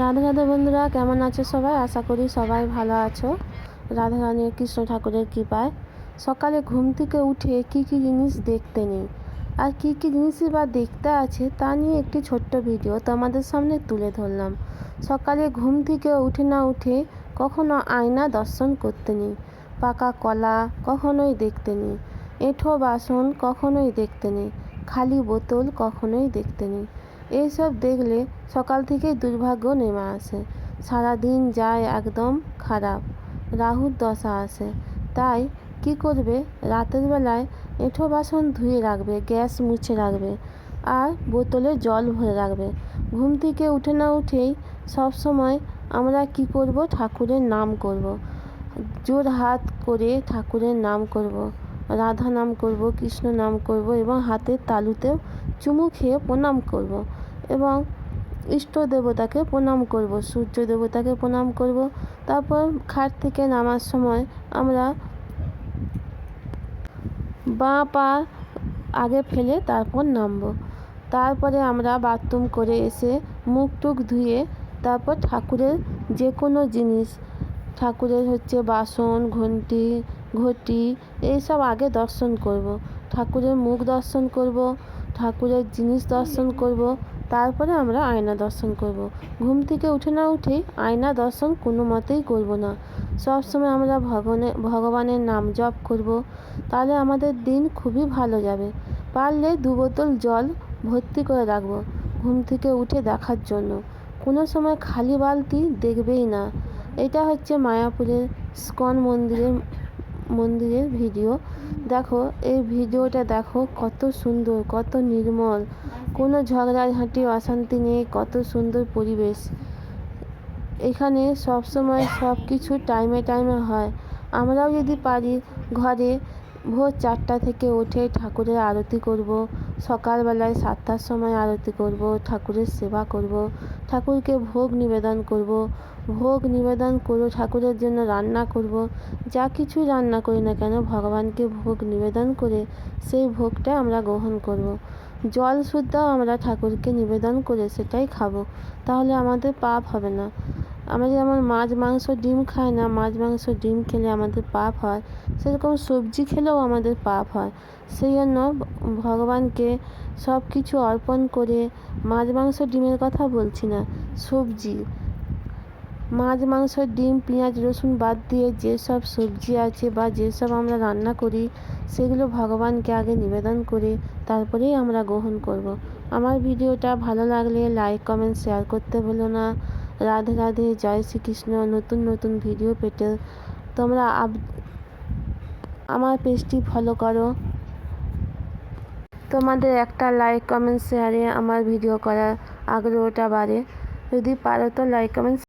রাধে রাধে বন্ধুরা, কেমন আছো সবাই? আশা করি সবাই ভালো আছো। রাধা রানী কৃষ্ণ ঠাকুরের কৃপায়। সকালে ঘুম থেকে উঠে কি কি জিনিস দেখতে নেই। আর কি কি জিনিসই বা দেখতে আছে, তা নিয়ে একটি ছোট্ট ভিডিও তোমাদের সামনে তুলে ধরলাম। সকালে ঘুম থেকে উঠে না উঠে কখনো আয়না দর্শন করতে নেই, পাকা কলা কখনোই দেখতে নেই, এঁঠো বাসন কখনোই দেখতে নেই, খালি বোতল কখনোই দেখতে নেই। এইসব দেখলে সকাল থেকেই দুর্ভাগ্য নেমে আসে। সারাদিন যায় একদম খারাপ। রাহুর দশা আসে তাই কি করবে? রাতের বেলায় এঁঠো বাসন ধুয়ে রাখবে, গ্যাস মুছে রাখবে আর বোতলে জল ভরে রাখবে। ঘুম থেকে উঠে না উঠেই সব সময় আমরা কি করব? ঠাকুরের নাম করব। জোর হাত করে ঠাকুরের নাম করব। রাধা নাম করব, কৃষ্ণ নাম করব এবং হাতের তালুতে চুমু খেয়ে প্রণাম করব। এবং ইষ্ট দেবতাকে প্রণাম করব, সূর্য দেবতাকে প্রণাম করব। তারপর খাট থেকে নামার সময় আমরা বাঁ পা আগে ফেলে তারপর নামব। তারপরে আমরা বাথরুম করে এসে মুখ টুক ধুয়ে তারপর ঠাকুরের যে কোনো জিনিস, ঠাকুরের হচ্ছে বাসন, ঘন্টি, ঘটি, এইসব আগে দর্শন করব। ঠাকুরের মুখ দর্শন করব, ঠাকুরের জিনিস দর্শন করব তারপরে আমরা আয়না দর্শন করব। ঘুম থেকে উঠে না উঠেই আয়না দর্শন কোনো মতেই করব না। সব সময় আমরা ভগবানের ভগবানের নাম জপ করব। তাহলে আমাদের দিন খুবই ভালো যাবে। পারলে দু বোতল জল ভর্তি করে রাখব ঘুম থেকে উঠে দেখার জন্য। কোনো সময় খালি বালতি দেখবেই না। এটা হচ্ছে মায়াপুরের স্কন মন্দিরের মন্দিরের ভিডিও। দেখো, এই ভিডিওটা দেখো কত সুন্দর, কত নির্মল। কোনো ঝগড়াঝাঁটি, অশান্তি নেই, কত সুন্দর পরিবেশ। এখানে সব সময় সব কিছু টাইমে টাইমে হয়। আমরাও যদি পারি, ঘরে ভোর চারটা থেকে উঠে ঠাকুরের আরতি করব, সকালবেলায় সাতটার সময় আরতি করব, ঠাকুরের সেবা করব, ঠাকুরকে ভোগ নিবেদন করব, ভোগ নিবেদন করব ঠাকুরের জন্য রান্না করব, যা কিছু রান্না করি না কেন, ভগবানকে ভোগ নিবেদন করে সেই ভোগটা আমরা গ্রহণ করব। জল শুদ্ধাও আমরা ঠাকুরকে নিবেদন করে সেটাই খাব। তাহলে আমাদের পাপ হবে না। আমরা যেমন মাছ, মাংস, ডিম খাই না, মাছ, মাংস, ডিম খেলে আমাদের পাপ হয়। সেরকম সবজি খেলেও আমাদের পাপ হয়। সেই জন্য ভগবানকে সব কিছু অর্পণ করে মাছ, মাংস, ডিমের কথা বলছি না। সবজি মাছ, মাংস, ডিম, পেঁয়াজ, রসুন বাদ দিয়ে যেসব সবজি আছে বা যেসব আমরা রান্না করি, সেগুলো ভগবানকে আগে নিবেদন করে তারপরেই আমরা গ্রহণ করব। আমার ভিডিওটা ভালো লাগলে লাইক কমেন্ট শেয়ার করতে ভুলো না। রাধে রাধে, জয় শ্রীকৃষ্ণ। নতুন নতুন ভিডিও পেতে তোমরা আমার পেজটি ফলো করো। তোমাদের একটা লাইক কমেন্ট শেয়ারে আমার ভিডিও করার আগ্রহটা বাড়ে। যদি পারো তো লাইক কমেন্ট